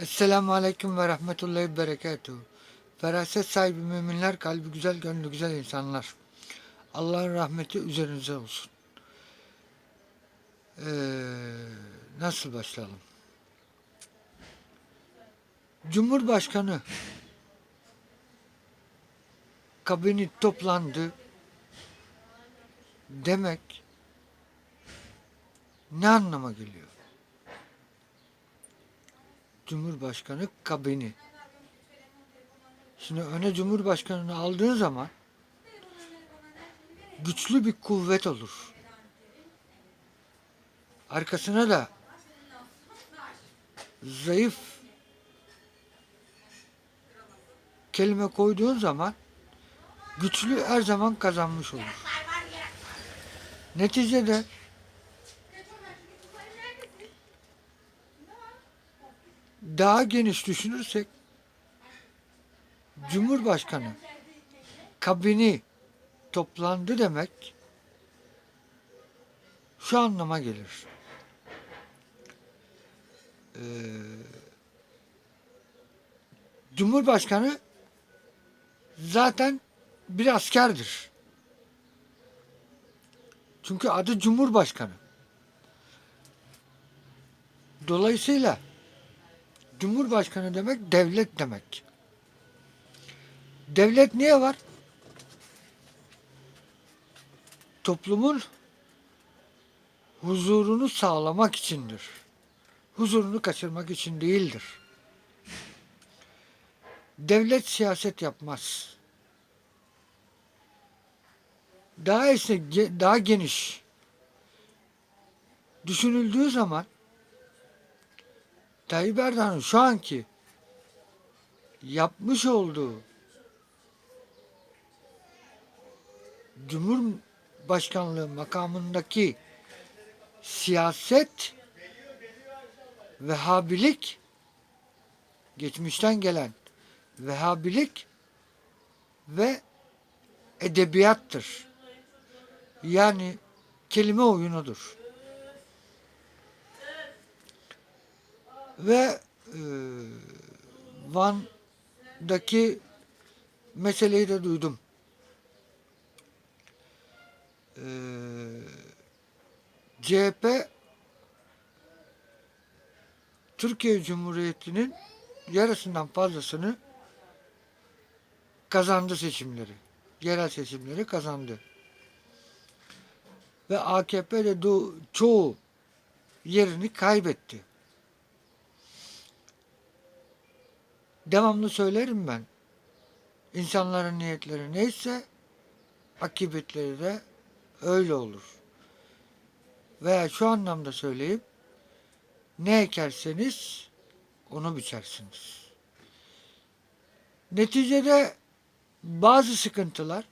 Esselamu Aleyküm ve Rahmetullahi Berekatuhu. Feraset sahibi müminler, kalbi güzel, gönlü güzel insanlar. Allah'ın rahmeti üzerinize olsun. Ee, nasıl başlayalım? Cumhurbaşkanı kabini toplandı demek ne anlama geliyor? Cumhurbaşkanı kabini. Şimdi öne Cumhurbaşkanını aldığın zaman güçlü bir kuvvet olur. Arkasına da zayıf kelime koyduğun zaman güçlü her zaman kazanmış olur. Neticede daha geniş düşünürsek Cumhurbaşkanı kabini toplandı demek şu anlama gelir. Ee, Cumhurbaşkanı zaten bir askerdir. Çünkü adı Cumhurbaşkanı. Dolayısıyla Cumhurbaşkanı demek devlet demek. Devlet niye var? Toplumun huzurunu sağlamak içindir. Huzurunu kaçırmak için değildir. Devlet siyaset yapmaz. Daha esnek, daha geniş düşünüldüğü zaman Tayyip Erdoğan'ın şu anki yapmış olduğu Cumhurbaşkanlığı makamındaki siyaset Vehhabilik geçmişten gelen Vehhabilik ve edebiyattır. Yani kelime oyunudur. Ve e, Van'daki meseleyi de duydum. E, CHP Türkiye Cumhuriyeti'nin yarısından fazlasını kazandı seçimleri. Yerel seçimleri kazandı. Ve AKP de çoğu yerini kaybetti. Devamlı söylerim ben. İnsanların niyetleri neyse akıbetleri de öyle olur. Veya şu anlamda söyleyeyim. Ne ekerseniz onu biçersiniz. Neticede bazı sıkıntılar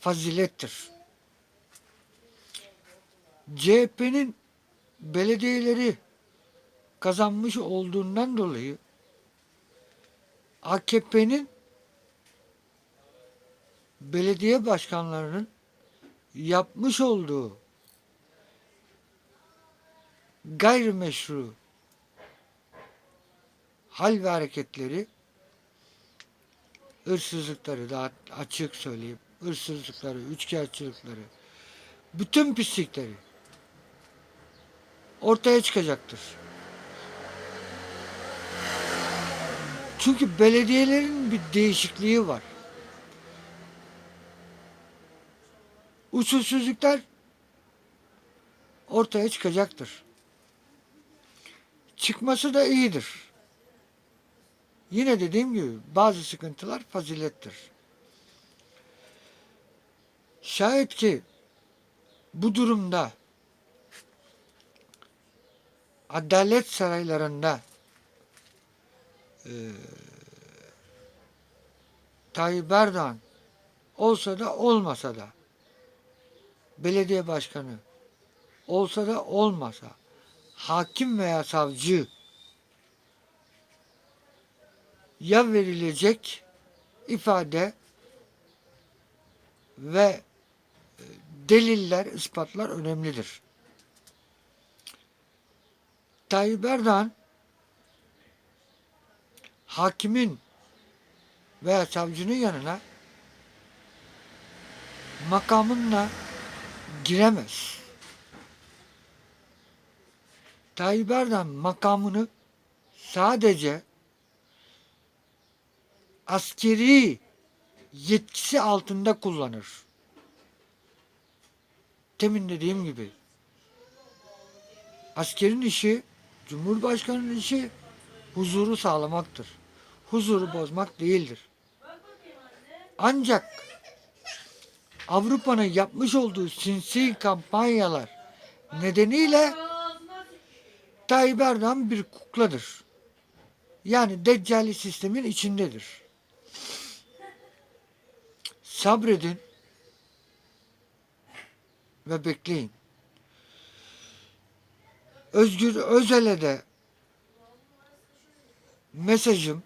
fazilettir. CHP'nin belediyeleri kazanmış olduğundan dolayı AKP'nin belediye başkanlarının yapmış olduğu gayrimeşru hal ve hareketleri hırsızlıkları daha açık söyleyeyim hırsızlıkları, üçkağıtçılıkları bütün pislikleri ortaya çıkacaktır. Çünkü belediyelerin bir değişikliği var. Usulsüzlükler ortaya çıkacaktır. Çıkması da iyidir. Yine dediğim gibi bazı sıkıntılar fazilettir. Şayet ki bu durumda adalet saraylarında eee Tayyip Erdoğan olsa da olmasa da belediye başkanı olsa da olmasa hakim veya savcı ya verilecek ifade ve e, deliller, ispatlar önemlidir. Tayyip Erdoğan hakimin veya savcının yanına makamınla giremez. Tayyip Erdoğan makamını sadece askeri yetkisi altında kullanır. Temin dediğim gibi askerin işi, Cumhurbaşkanı'nın işi huzuru sağlamaktır. Huzuru bozmak değildir. Ancak Avrupa'nın yapmış olduğu sinsi kampanyalar nedeniyle Tayyip Erdoğan bir kukladır. Yani deccali sistemin içindedir. Sabredin ve bekleyin. Özgür Özel'e de mesajım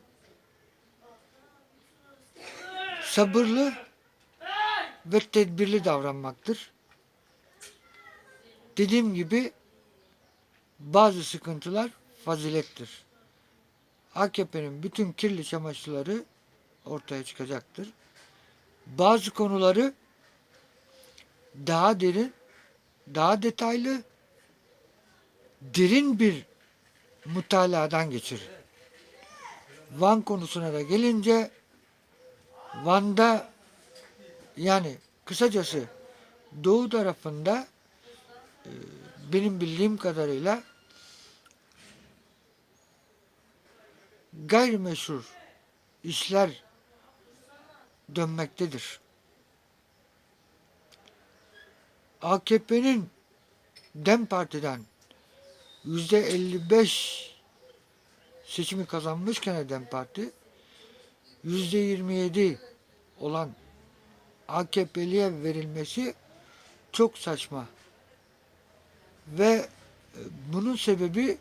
sabırlı ve tedbirli davranmaktır. Dediğim gibi bazı sıkıntılar fazilettir. AKP'nin bütün kirli çamaşırları ortaya çıkacaktır. Bazı konuları daha derin, daha detaylı, derin bir mutaladan geçirir. Van konusuna da gelince Van'da yani kısacası doğu tarafında e, benim bildiğim kadarıyla gayrimeşru işler dönmektedir. AKP'nin DEM Parti'den yüzde 55 seçimi kazanmışken DEM Parti yüzde 27 olan AKP'liye verilmesi çok saçma. Ve e, bunun sebebi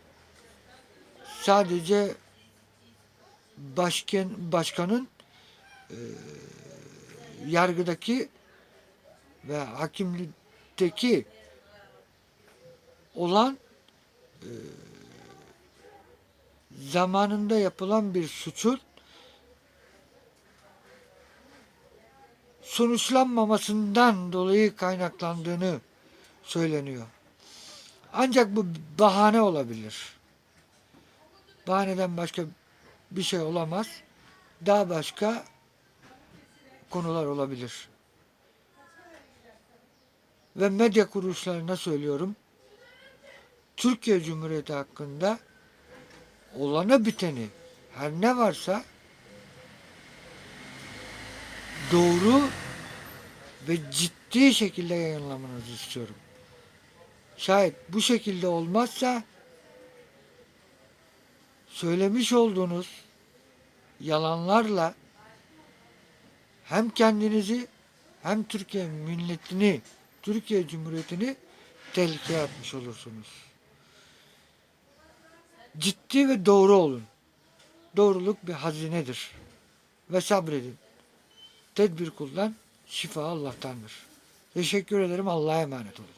sadece başkan başkanın e, yargıdaki ve hakimlikteki olan e, zamanında yapılan bir suçun sonuçlanmamasından dolayı kaynaklandığını söyleniyor. Ancak bu bahane olabilir. Bahaneden başka bir şey olamaz. Daha başka konular olabilir. Ve medya kuruluşlarına söylüyorum. Türkiye Cumhuriyeti hakkında olana biteni her ne varsa doğru ve ciddi şekilde yayınlamanızı istiyorum. Şayet bu şekilde olmazsa söylemiş olduğunuz yalanlarla hem kendinizi hem Türkiye milletini, Türkiye Cumhuriyeti'ni tehlikeye atmış olursunuz. Ciddi ve doğru olun. Doğruluk bir hazinedir. Ve sabredin. Tedbir kullan, şifa Allah'tandır. Teşekkür ederim. Allah'a emanet olun.